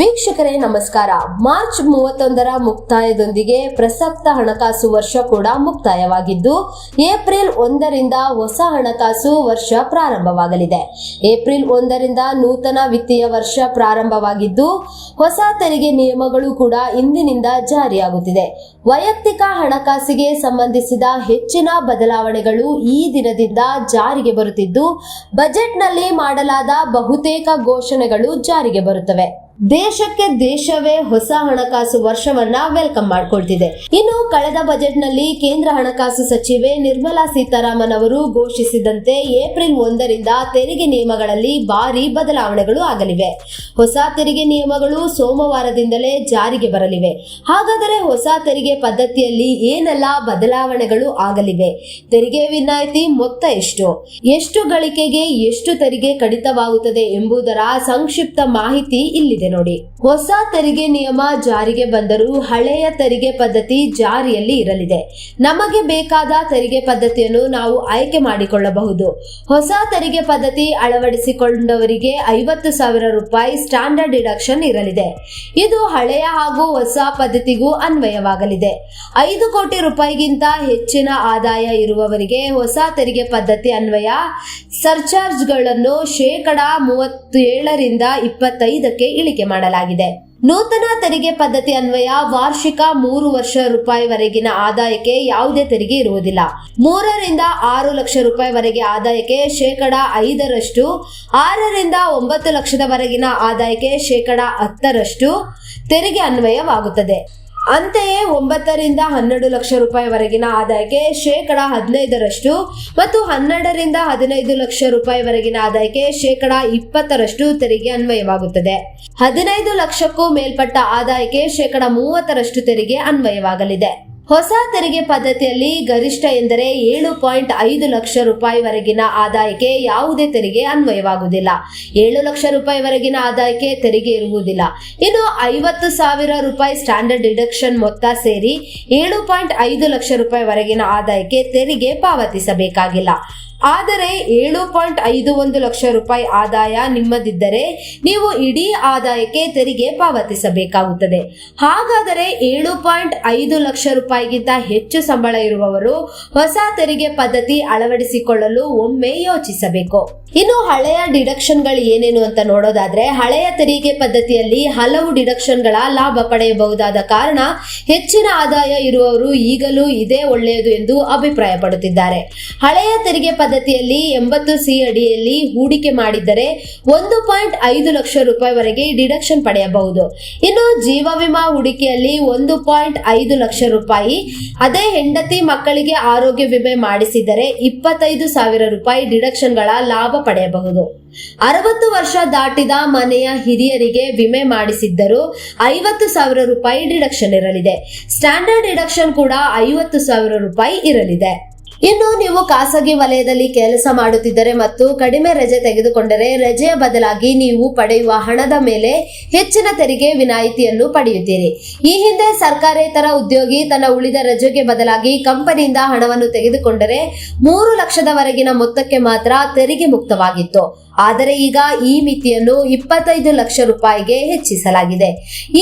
ವೀಕ್ಷಕರೇ, ನಮಸ್ಕಾರ. ಮಾರ್ಚ್ ಮೂವತ್ತೊಂದರ ಮುಕ್ತಾಯದೊಂದಿಗೆ ಪ್ರಸಕ್ತ ಹಣಕಾಸು ವರ್ಷ ಕೂಡ ಮುಕ್ತಾಯವಾಗಿದ್ದು, ಏಪ್ರಿಲ್ ಒಂದರಿಂದ ಹೊಸ ಹಣಕಾಸು ವರ್ಷ ಪ್ರಾರಂಭವಾಗಲಿದೆ. ಏಪ್ರಿಲ್ ಒಂದರಿಂದ ನೂತನ ವಿತ್ತೀಯ ವರ್ಷ ಪ್ರಾರಂಭವಾಗಿದ್ದು, ಹೊಸ ತೆರಿಗೆ ನಿಯಮಗಳು ಕೂಡ ಇಂದಿನಿಂದ ಜಾರಿಯಾಗುತ್ತಿದೆ. ವೈಯಕ್ತಿಕ ಹಣಕಾಸಿಗೆ ಸಂಬಂಧಿಸಿದ ಹೆಚ್ಚಿನ ಬದಲಾವಣೆಗಳು ಈ ದಿನದಿಂದ ಜಾರಿಗೆ ಬರುತ್ತಿದ್ದು, ಬಜೆಟ್ನಲ್ಲಿ ಮಾಡಲಾದ ಬಹುತೇಕ ಘೋಷಣೆಗಳು ಜಾರಿಗೆ ಬರುತ್ತವೆ. ದೇಶಕ್ಕೆ ದೇಶವೇ ಹೊಸ ಹಣಕಾಸು ವರ್ಷವನ್ನ ವೆಲ್ಕಮ್ ಮಾಡ್ಕೊಳ್ತಿದೆ. ಇನ್ನು ಕಳೆದ ಬಜೆಟ್ನಲ್ಲಿ ಕೇಂದ್ರ ಹಣಕಾಸು ಸಚಿವೆ ನಿರ್ಮಲಾ ಸೀತಾರಾಮನ್ ಅವರು ಘೋಷಿಸಿದಂತೆ ಏಪ್ರಿಲ್ ಒಂದರಿಂದ ತೆರಿಗೆ ನಿಯಮಗಳಲ್ಲಿ ಭಾರಿ ಬದಲಾವಣೆಗಳು ಆಗಲಿವೆ. ಹೊಸ ತೆರಿಗೆ ನಿಯಮಗಳು ಸೋಮವಾರದಿಂದಲೇ ಜಾರಿಗೆ ಬರಲಿವೆ. ಹಾಗಾದರೆ ಹೊಸ ತೆರಿಗೆ ಪದ್ಧತಿಯಲ್ಲಿ ಏನೆಲ್ಲ ಬದಲಾವಣೆಗಳು ಆಗಲಿವೆ? ತೆರಿಗೆ ವಿನಾಯಿತಿ ಮೊತ್ತ ಎಷ್ಟು? ಎಷ್ಟು ಗಳಿಕೆಗೆ ಎಷ್ಟು ತೆರಿಗೆ ಕಡಿತವಾಗುತ್ತದೆ ಎಂಬುದರ ಸಂಕ್ಷಿಪ್ತ ಮಾಹಿತಿ ಇಲ್ಲಿದೆ. ನೋಡಿ. ಹೊಸ ತೆರಿಗೆ ನಿಯಮ ಜಾರಿಗೆ ಬಂದರೂ ಹಳೆಯ ತೆರಿಗೆ ಪದ್ಧತಿ ಜಾರಿಯಲ್ಲಿ ಇರಲಿದೆ. ನಮಗೆ ಬೇಕಾದ ತೆರಿಗೆ ಪದ್ಧತಿಯನ್ನು ನಾವು ಆಯ್ಕೆ ಮಾಡಿಕೊಳ್ಳಬಹುದು. ಹೊಸ ತೆರಿಗೆ ಪದ್ಧತಿ ಅಳವಡಿಸಿಕೊಂಡವರಿಗೆ ಐವತ್ತು ಸಾವಿರ ರೂಪಾಯಿ ಸ್ಟ್ಯಾಂಡರ್ಡ್ ಡಿಡಕ್ಷನ್ ಇರಲಿದೆ. ಇದು ಹಳೆಯ ಹಾಗೂ ಹೊಸ ಪದ್ಧತಿಗೂ ಅನ್ವಯವಾಗಲಿದೆ. ಐದು ಕೋಟಿ ರೂಪಾಯಿಗಿಂತ ಹೆಚ್ಚಿನ ಆದಾಯ ಇರುವವರಿಗೆ ಹೊಸ ತೆರಿಗೆ ಪದ್ಧತಿ ಅನ್ವಯ, ಸರ್ಚಾರ್ಜ್ಗಳನ್ನು ಶೇಕಡ ಮೂವತ್ತೇಳರಿಂದ ಇಪ್ಪತ್ತೈದಕ್ಕೆ ಇಳಿಕೆ ಮಾಡಲಾಗಿದೆ. ನೂತನ ತೆರಿಗೆ ಪದ್ಧತಿ ಅನ್ವಯ ವಾರ್ಷಿಕ ಮೂರು ವರ್ಷ ರೂಪಾಯಿವರೆಗಿನ ಆದಾಯಕ್ಕೆ ಯಾವುದೇ ತೆರಿಗೆ ಇರುವುದಿಲ್ಲ. ಮೂರರಿಂದ ಆರು ಲಕ್ಷ ರೂಪಾಯಿವರೆಗೆ ಆದಾಯಕ್ಕೆ ಶೇಕಡ ಐದರಷ್ಟು, ಆರರಿಂದ ಒಂಬತ್ತು ಲಕ್ಷದವರೆಗಿನ ಆದಾಯಕ್ಕೆ ಶೇಕಡ ಹತ್ತರಷ್ಟು ತೆರಿಗೆ ಅನ್ವಯವಾಗುತ್ತದೆ. ಅಂತೆಯೇ ಒಂಬತ್ತರಿಂದ ಹನ್ನೆರಡು ಲಕ್ಷ ರೂಪಾಯಿವರೆಗಿನ ಆದಾಯಕ್ಕೆ ಶೇಕಡ ಹದಿನೈದರಷ್ಟು ಮತ್ತು ಹನ್ನೆರಡರಿಂದ ಹದಿನೈದು ಲಕ್ಷ ರೂಪಾಯಿವರೆಗಿನ ಆದಾಯಕ್ಕೆ ಶೇಕಡ ಇಪ್ಪತ್ತರಷ್ಟು ತೆರಿಗೆ ಅನ್ವಯವಾಗುತ್ತದೆ. ಹದಿನೈದು ಲಕ್ಷಕ್ಕೂ ಮೇಲ್ಪಟ್ಟ ಆದಾಯಕ್ಕೆ ಶೇಕಡ ಮೂವತ್ತರಷ್ಟು ತೆರಿಗೆ ಅನ್ವಯವಾಗಲಿದೆ. ಹೊಸ ತೆರಿಗೆ ಪದ್ಧತಿಯಲ್ಲಿ ಗರಿಷ್ಠ ಎಂದರೆ ಏಳು ಪಾಯಿಂಟ್ ಐದು ಲಕ್ಷ ರೂಪಾಯಿವರೆಗಿನ ಆದಾಯಕ್ಕೆ ಯಾವುದೇ ತೆರಿಗೆ ಅನ್ವಯವಾಗುವುದಿಲ್ಲ. ಏಳು ಲಕ್ಷ ರೂಪಾಯಿವರೆಗಿನ ಆದಾಯಕ್ಕೆ ತೆರಿಗೆ ಇರುವುದಿಲ್ಲ. ಇನ್ನು ಐವತ್ತು ಸಾವಿರ ರೂಪಾಯಿ ಸ್ಟ್ಯಾಂಡರ್ಡ್ ಡಿಡಕ್ಷನ್ ಮೊತ್ತ ಸೇರಿ ಏಳು ಪಾಯಿಂಟ್ ಐದು ಲಕ್ಷ ರೂಪಾಯಿವರೆಗಿನ ಆದಾಯಕ್ಕೆ ತೆರಿಗೆ ಪಾವತಿಸಬೇಕಾಗಿಲ್ಲ. ಆದರೆ ಏಳು ಪಾಯಿಂಟ್ ಐದು ಒಂದು ಲಕ್ಷ ರೂಪಾಯಿ ಆದಾಯ ನಿಮ್ಮದಿದ್ದರೆ ನೀವು ಇಡೀ ಆದಾಯಕ್ಕೆ ತೆರಿಗೆ ಪಾವತಿಸಬೇಕಾಗುತ್ತದೆ. ಹಾಗಾದರೆ ಏಳು ಪಾಯಿಂಟ್ ಐದು ಲಕ್ಷ ರೂಪಾಯಿಗಿಂತ ಹೆಚ್ಚು ಸಂಬಳ ಇರುವವರು ಹೊಸ ತೆರಿಗೆ ಪದ್ಧತಿ ಅಳವಡಿಸಿಕೊಳ್ಳಲು ಒಮ್ಮೆ ಯೋಚಿಸಬೇಕು. ಇನ್ನು ಹಳೆಯ ಡಿಡಕ್ಷನ್ಗಳು ಏನೇನು ಅಂತ ನೋಡೋದಾದ್ರೆ, ಹಳೆಯ ತೆರಿಗೆ ಪದ್ಧತಿಯಲ್ಲಿ ಹಲವು ಡಿಡಕ್ಷನ್ಗಳ ಲಾಭ ಪಡೆಯಬಹುದಾದ ಕಾರಣ ಹೆಚ್ಚಿನ ಆದಾಯ ಇರುವವರು ಈಗಲೂ ಇದೇ ಒಳ್ಳೆಯದು ಎಂದು ಅಭಿಪ್ರಾಯಪಡುತ್ತಿದ್ದಾರೆ. ಹಳೆಯ ತೆರಿಗೆ ಪದ್ಧತಿಯಲ್ಲಿ ಎಂಬತ್ತು ಸಿ ಅಡಿಯಲ್ಲಿ ಹೂಡಿಕೆ ಮಾಡಿದ್ದರೆ ಒಂದು ಪಾಯಿಂಟ್ ಐದು ಲಕ್ಷ ರೂಪಾಯಿವರೆಗೆ ಡಿಡಕ್ಷನ್ ಪಡೆಯಬಹುದು. ಇನ್ನು ಜೀವ ವಿಮಾ ಹೂಡಿಕೆಯಲ್ಲಿ ಒಂದು ಪಾಯಿಂಟ್ ಐದು ಲಕ್ಷ ರೂಪಾಯಿ, ಅದೇ ಹೆಂಡತಿ ಮಕ್ಕಳಿಗೆ ಆರೋಗ್ಯ ವಿಮೆ ಮಾಡಿಸಿದರೆ ಇಪ್ಪತ್ತೈದು ಸಾವಿರ ರೂಪಾಯಿ ಡಿಡಕ್ಷನ್ಗಳ ಲಾಭ ಪಡೆಯಬಹುದು. ಅರವತ್ತು ವರ್ಷ ದಾಟಿದ ಮನೆಯ ಹಿರಿಯರಿಗೆ ವಿಮೆ ಮಾಡಿಸಿದ್ದರೂ ಐವತ್ತು ಸಾವಿರ ರೂಪಾಯಿ ಡಿಡಕ್ಷನ್ ಇರಲಿದೆ. ಸ್ಟ್ಯಾಂಡರ್ಡ್ ಡಿಡಕ್ಷನ್ ಕೂಡ ಐವತ್ತು ಸಾವಿರ ರೂಪಾಯಿ ಇರಲಿದೆ. ಇನ್ನು ನೀವು ಖಾಸಗಿ ವಲಯದಲ್ಲಿ ಕೆಲಸ ಮಾಡುತ್ತಿದ್ದರೆ ಮತ್ತು ಕಡಿಮೆ ರಜೆ ತೆಗೆದುಕೊಂಡರೆ ರಜೆಯ ಬದಲಾಗಿ ನೀವು ಪಡೆಯುವ ಹಣದ ಮೇಲೆ ಹೆಚ್ಚಿನ ತೆರಿಗೆ ವಿನಾಯಿತಿಯನ್ನು ಪಡೆಯುತ್ತೀರಿ. ಈ ಹಿಂದೆ ಸರ್ಕಾರೇತರ ಉದ್ಯೋಗಿ ತನ್ನ ಉಳಿದ ರಜೆಗೆ ಬದಲಾಗಿ ಕಂಪನಿಯಿಂದ ಹಣವನ್ನು ತೆಗೆದುಕೊಂಡರೆ ಮೂರು ಲಕ್ಷದವರೆಗಿನ ಮೊತ್ತಕ್ಕೆ ಮಾತ್ರ ತೆರಿಗೆ ಮುಕ್ತವಾಗಿತ್ತು. ಆದರೆ ಈಗ ಈ ಮಿತಿಯನ್ನು ಇಪ್ಪತ್ತೈದು ಲಕ್ಷ ರೂಪಾಯಿಗೆ ಹೆಚ್ಚಿಸಲಾಗಿದೆ.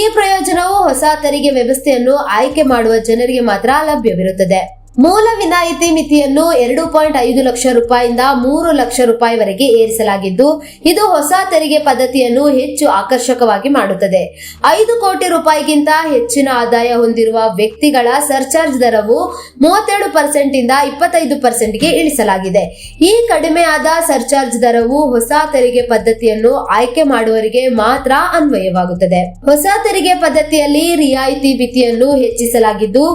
ಈ ಪ್ರಯೋಜನವು ಹೊಸ ತೆರಿಗೆ ವ್ಯವಸ್ಥೆಯನ್ನು ಆಯ್ಕೆ ಮಾಡುವ ಜನರಿಗೆ ಮಾತ್ರ ಲಭ್ಯವಿರುತ್ತದೆ. ಮೂಲ ವಿನಾಯಿತಿ ಮಿತಿಯನ್ನು ಎರಡು ಪಾಯಿಂಟ್ ಐದು ಲಕ್ಷ ರೂಪಾಯಿಂದ ಮೂರು ಲಕ್ಷ ರೂಪಾಯಿವರೆಗೆ ಏರಿಸಲಾಗಿದ್ದು, ಇದು ಹೊಸ ತೆರಿಗೆ ಪದ್ಧತಿಯನ್ನು ಹೆಚ್ಚು ಆಕರ್ಷಕವಾಗಿ ಮಾಡುತ್ತದೆ. ಐದು ಕೋಟಿ ರೂಪಾಯಿಗಿಂತ ಹೆಚ್ಚಿನ ಆದಾಯ ಹೊಂದಿರುವ ವ್ಯಕ್ತಿಗಳ ಸರ್ಚಾರ್ಜ್ ದರವು ಮೂವತ್ತೆರಡು ಪರ್ಸೆಂಟ್ ಇಂದ ಇಪ್ಪತ್ತೈದು ಪರ್ಸೆಂಟ್ಗೆ ಇಳಿಸಲಾಗಿದೆ. ಈ ಕಡಿಮೆಯಾದ ಸರ್ಚಾರ್ಜ್ ದರವು ಹೊಸ ತೆರಿಗೆ ಪದ್ಧತಿಯನ್ನು ಆಯ್ಕೆ ಮಾಡುವವರಿಗೆ ಮಾತ್ರ ಅನ್ವಯವಾಗುತ್ತದೆ. ಹೊಸ ತೆರಿಗೆ ಪದ್ಧತಿಯಲ್ಲಿ ರಿಯಾಯಿತಿ ಮಿತಿಯನ್ನು ಹೆಚ್ಚಿಸಲಾಗಿದ್ದು,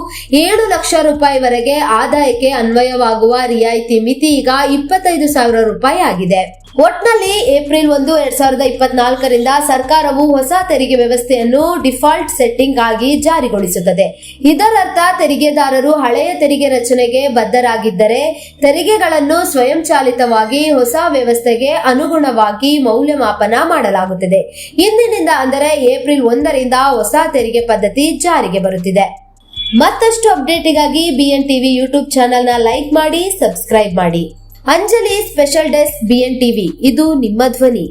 ಏಳು ಲಕ್ಷ ರೂಪಾಯಿವರೆಗೆ ಆದಾಯಕ್ಕೆ ಅನ್ವಯವಾಗುವ ರಿಯಾಯಿತಿ ಮಿತಿ ಈಗ ಇಪ್ಪತ್ತೈದು ಸಾವಿರ ರೂಪಾಯಿ ಆಗಿದೆ. ಒಟ್ನಲ್ಲಿ ಏಪ್ರಿಲ್ ಒಂದು ಎರಡ್ ಸಾವಿರದ ಇಪ್ಪತ್ನಾಲ್ಕರಿಂದ ಸರ್ಕಾರವು ಹೊಸ ತೆರಿಗೆ ವ್ಯವಸ್ಥೆಯನ್ನು ಡಿಫಾಲ್ಟ್ ಸೆಟ್ಟಿಂಗ್ ಆಗಿ ಜಾರಿಗೊಳಿಸುತ್ತದೆ. ಇದರರ್ಥ ತೆರಿಗೆದಾರರು ಹಳೆಯ ತೆರಿಗೆ ರಚನೆಗೆ ಬದ್ಧರಾಗಿದ್ದರೆ ತೆರಿಗೆಗಳನ್ನು ಸ್ವಯಂಚಾಲಿತವಾಗಿ ಹೊಸ ವ್ಯವಸ್ಥೆಗೆ ಅನುಗುಣವಾಗಿ ಮೌಲ್ಯಮಾಪನ ಮಾಡಲಾಗುತ್ತದೆ. ಇಂದಿನಿಂದ ಅಂದರೆ ಏಪ್ರಿಲ್ ಒಂದರಿಂದ ಹೊಸ ತೆರಿಗೆ ಪದ್ಧತಿ ಜಾರಿಗೆ ಬರುತ್ತಿದೆ. ಮತ್ತಷ್ಟು ಅಪ್ಡೇಟಿಗಾಗಿ ಬಿಎನ್ ಟಿವಿ ಯೂಟ್ಯೂಬ್ ಚಾನೆಲ್ನ ಲೈಕ್ ಮಾಡಿ, ಸಬ್ಸ್ಕ್ರೈಬ್ ಮಾಡಿ. Anjali special desk BN TV ಇದು ನಿಮ್ಮ ಧ್ವನಿ.